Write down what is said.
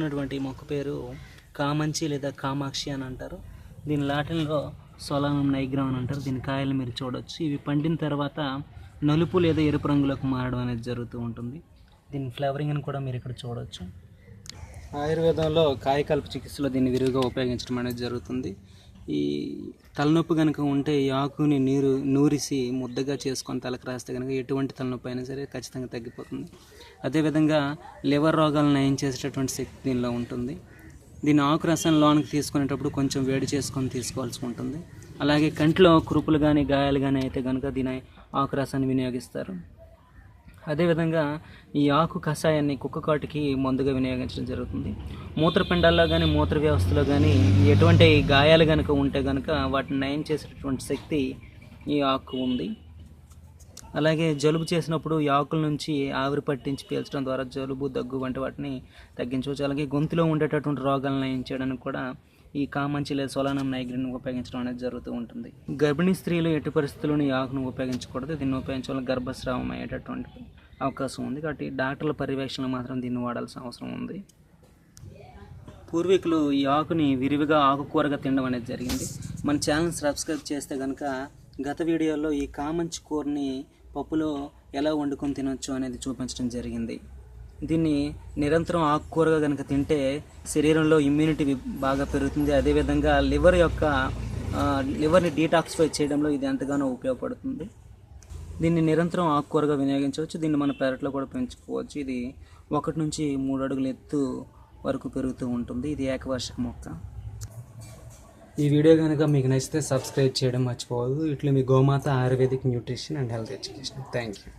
ఉన్నటువంటి మొక్క పేరు కామంచి లేదా కామాక్షి అని అంటారు. దీని లాటిన్లో సోలానం నైగ్రామ్ అని అంటారు. దీని కాయలు మీరు చూడొచ్చు. ఇవి పండిన తర్వాత నలుపు లేదా ఎరుపు రంగులోకి మారడం అనేది జరుగుతూ ఉంటుంది. దీని ఫ్లేవరింగ్ అని కూడా మీరు ఇక్కడ చూడొచ్చు. ఆయుర్వేదంలో కాయకల్ప చికిత్సలో దీన్ని విరివిగా ఉపయోగించడం అనేది జరుగుతుంది. ఈ తలనొప్పి కనుక ఉంటే ఈ ఆకుని నీరు నూరిసి ముద్దగా చేసుకొని తలకు రాస్తే కనుక ఎటువంటి తలనొప్పి అయినా సరే ఖచ్చితంగా తగ్గిపోతుంది. అదేవిధంగా లివర్ రోగాలను నయం చేసేటటువంటి శక్తి దీనిలో ఉంటుంది. దీని ఆకు రసం లోనికి తీసుకునేటప్పుడు కొంచెం వేడి చేసుకొని తీసుకోవాల్సి ఉంటుంది. అలాగే కంటిలో కురుపులు కానీ గాయాలు కానీ అయితే కనుక దీని ఆకు రసాన్ని వినియోగిస్తారు. అదేవిధంగా ఈ ఆకు కషాయాన్ని కుక్క కాటుకి మందుగా వినియోగించడం జరుగుతుంది. మూత్రపిండాల్లో కానీ మూత్ర వ్యవస్థలో కానీ ఎటువంటి గాయాలు కనుక ఉంటే కనుక వాటిని నయం చేసేటటువంటి శక్తి ఈ ఆకు ఉంది. అలాగే జలుబు చేసినప్పుడు ఈ ఆకుల నుంచి ఆవిరి పట్టించి పీల్చడం ద్వారా జలుబు దగ్గు వంటి వాటిని తగ్గించవచ్చు. అలాగే గొంతులో ఉండేటటువంటి రోగాలను నయం చేయడానికి కూడా ఈ కామంచి లేదా సోలానం నైగ్రిన్ ఉపయోగించడం అనేది జరుగుతూ ఉంటుంది. గర్భిణీ స్త్రీలు ఎట్టి పరిస్థితుల్లోనూ ఈ ఆకును ఉపయోగించకూడదు. దీన్ని ఉపయోగించడం వల్ల గర్భస్రావం అయ్యేటటువంటి అవకాశం ఉంది. కాబట్టి డాక్టర్ల పర్యవేక్షణ మాత్రం దీన్ని వాడాల్సిన అవసరం ఉంది. పూర్వీకులు ఈ ఆకుని విరివిగా ఆకుకూరగా తినడం అనేది జరిగింది. మన ఛానల్ సబ్స్క్రైబ్ చేస్తే కనుక గత వీడియోలో ఈ కామంచి కూరని పప్పులో ఎలా వండుకొని తినొచ్చు అనేది చూపించడం జరిగింది. దీన్ని నిరంతరం ఆకుకూరగా కనుక తింటే శరీరంలో ఇమ్యూనిటీ బాగా పెరుగుతుంది. అదేవిధంగా లివర్ యొక్క లివర్ని డీటాక్సిఫై చేయడంలో ఇది ఎంతగానో ఉపయోగపడుతుంది. దీన్ని నిరంతరం ఆకుకూరగా వినియోగించవచ్చు. దీన్ని మన పెరట్లో కూడా పెంచుకోవచ్చు. ఇది ఒకటి నుంచి మూడు అడుగుల ఎత్తు వరకు పెరుగుతూ ఉంటుంది. ఇది ఏకవార్షిక మొక్క. ఈ వీడియో కనుక మీకు నచ్చితే సబ్స్క్రైబ్ చేయడం మర్చిపోవద్దు. ఇట్లా మీ Gomata ayurvedic nutrition and health education. Thank you.